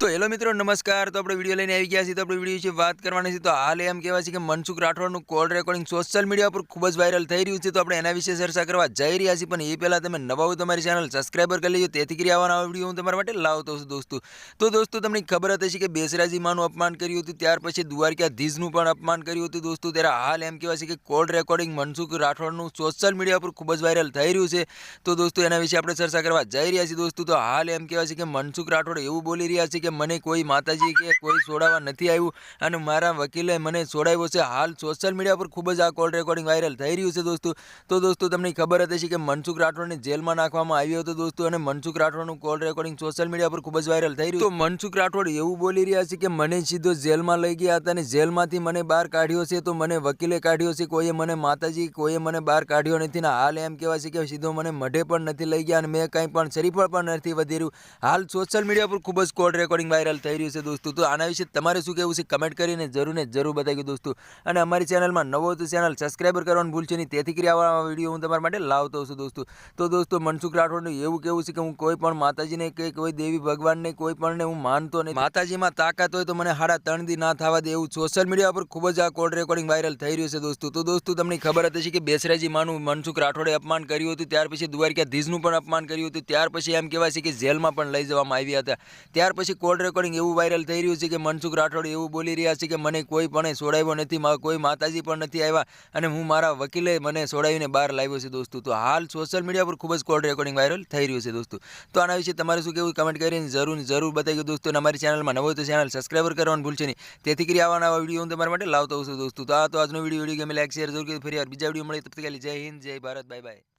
તો હેલો મિત્રો, નમસ્કાર. તો આપણે વીડિયો લઈને આવી ગયા છીએ. તો આપણે વીડિયો વિશે વાત કરવાની છે તો હાલ એમ કહેવાય છે કે મનસુખ રાઠોડનું કોલ રેકોર્ડિંગ સોશિયલ મીડિયા પર ખૂબ જ વાયરલ થઈ રહ્યું છે. તો આપણે એના વિશે ચર્ચા કરવા જઈ રહ્યા છીએ. પણ એ પહેલાં તમે નવા હોય તમારી ચેનલ સબસ્ક્રાઈબર કરી લેજો. તેથી કરી આવવાના વીડિયો હું તમારા માટે લાવતો છું દોસ્તો. તો દોસ્તો, તમને ખબર હતી હશે કે બેસરાજી માનું અપમાન કર્યું હતું. ત્યાર પછી દ્વારકાધીશનું પણ અપમાન કર્યું હતું દોસ્તો. ત્યારે હાલ એમ કહેવાય છે કે કોલ રેકોર્ડિંગ મનસુખ રાઠોડનું સોશિયલ મીડિયા પર ખૂબ જ વાયરલ થઈ રહ્યું છે. તો દોસ્તો, એના વિશે આપણે ચર્ચા કરવા જઈ રહ્યા છીએ દોસ્તો. તો હાલ એમ કહેવાય છે કે મનસુખ રાઠોડ એવું બોલી રહ્યા છે કે મને કોઈ માતાજી કે કોઈ છોડાવવા નથી આવ્યું અને મારા વકીલે મને છોડાવ્યો છે. હાલ સોશિયલ મીડિયા પર ખૂબ જ આ કોલ રેકોર્ડિંગ વાયરલ થઈ રહ્યું છે દોસ્તો. તો દોસ્તો, તમને ખબર હતી કે મનસુખ રાઠોડને જેલમાં નાખવામાં આવ્યો હતો દોસ્તો અને મનસુખ રાઠોડનું કોલ રેકોર્ડિંગ સોશિયલ મીડિયા પર ખૂબ જ વાયરલ થઈ રહ્યું. તો મનસુખ રાઠોડ એવું બોલી રહ્યા છે કે મને સીધો જેલમાં લઈ ગયા હતા અને જેલમાંથી મને બહાર કાઢ્યો છે. તો મને વકીલે કાઢ્યો છે. કોઈએ મને માતાજી, કોઈએ મને બહાર કાઢ્યો નથી ને હાલ એમ કહેવાય છે કે સીધો મને મઢે પણ નથી લઈ ગયા અને મેં કંઈ પણ શરીફળ પણ નથી વધેર્યું હાલ સોશિયલ મીડિયા પર ખૂબ જ કોલ રેકોર્ડિંગ વાયરલ થઈ રહ્યું છે દોસ્તો. તો આના વિશે તમારે શું કહેવું છે કમેન્ટ કરીને જરૂર ને જરૂર બતાવી દોસ્તો. અને અમારી ચેનલમાં નવો તો ચેનલ સબસ્ક્રાઈબર કરવાનું ભૂલશે નહીં. તેથી કરી વીડિયો હું તમારા માટે લાવતો છું દોસ્તો. તો દોસ્તો, મનસુખ રાઠોડનું એવું કેવું છે કે હું કોઈ પણ માતાજીને કે કોઈ દેવી ભગવાનને કોઈ પણને હું માનતો નહીં માતાજીમાં તાકાત હોય તો મને હાડા ત્રણ દી ના થવા દે એવું સોશિયલ મીડિયા પર ખૂબ જ આ કોડ રેકોર્ડિંગ વાયરલ થઈ રહ્યું છે દોસ્તો. તો દોસ્તો, તમને ખબર હતી કે બેસરાજી માનું મનસુખ રાઠોડે અપમાન કર્યું હતું. ત્યાર પછી દ્વારકાધીશનું પણ અપમાન કર્યું હતું. ત્યાર પછી એમ કહેવાય છે કે જેલમાં પણ લઈ જવામાં આવ્યા હતા. ત્યાર પછી કોલ રેકોર્ડિંગ એવું વાયરલ થઈ રહ્યું છે કે મનસુખ રાઠોડ એવું બોલી રહ્યા છે કે મને કોઈ પણ છોડાવ્યો નથી કોઈ માતાજી પણ નથી આવ્યા અને હું મારા વકીલે મને છોડાવીને બહાર લાવ્યો છે દોસ્તો. તો હાલ સોશિયલ મીડિયા પર ખૂબ જ કોલ રેકોર્ડિંગ વાયરલ થઈ રહ્યું છે દોસ્તો. તો આના વિશે તમારે શું કેવું કમેન્ટ કરીને જરૂર જરૂર બતાવી દોસ્તો અમારી ચેનલમાં નવો તો ચેનલ સબસ્ક્રાઈબર કરવાનું ભૂલશે નહીં. તેથી કરી આવા નવા વીડિયો હું તમારા માટે લાવતો હોઉં છું દોસ્તો. તો આ તો આજનો વીડિયો વીડિયો ગમે લાઈક શેર જરૂર કરી ફરી બીજા વીડિયો મળે તબ જય હિન્દ, જય ભારત બાય બાય